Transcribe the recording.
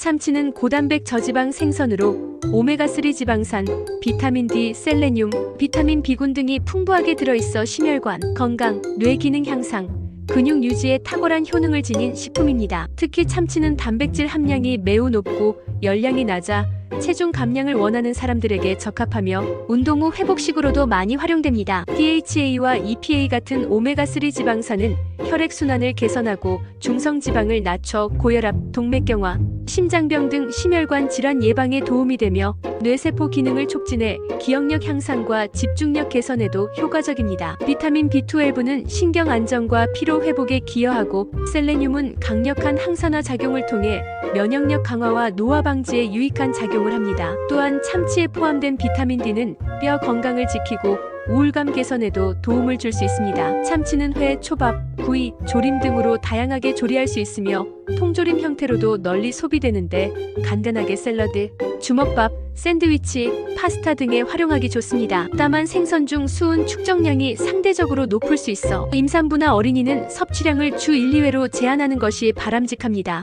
참치는 고단백 저지방 생선으로 오메가3 지방산, 비타민 D, 셀레늄, 비타민 B군 등이 풍부하게 들어있어 심혈관, 건강, 뇌 기능 향상, 근육 유지에 탁월한 효능을 지닌 식품입니다. 특히 참치는 단백질 함량이 매우 높고 열량이 낮아 체중 감량을 원하는 사람들에게 적합하며 운동 후 회복식으로도 많이 활용됩니다. DHA와 EPA 같은 오메가3 지방산은 혈액순환을 개선하고 중성지방을 낮춰 고혈압, 동맥경화, 심장병 등 심혈관 질환 예방에 도움이 되며 뇌세포 기능을 촉진해 기억력 향상과 집중력 개선에도 효과적입니다. 비타민 B12는 신경 안정과 피로 회복에 기여하고 셀레늄은 강력한 항산화 작용을 통해 면역력 강화와 노화 방지에 유익한 작용을 합니다. 또한 참치에 포함된 비타민 D는 뼈 건강을 지키고 우울감 개선에도 도움을 줄 수 있습니다. 참치는 회, 초밥, 구이, 조림 등으로 다양하게 조리할 수 있으며 통조림 형태로도 널리 소비되는데 간단하게 샐러드, 주먹밥, 샌드위치, 파스타 등에 활용하기 좋습니다. 다만 생선 중 수은 축적량이 상대적으로 높을 수 있어 임산부나 어린이는 섭취량을 주 1, 2회로 제한하는 것이 바람직합니다.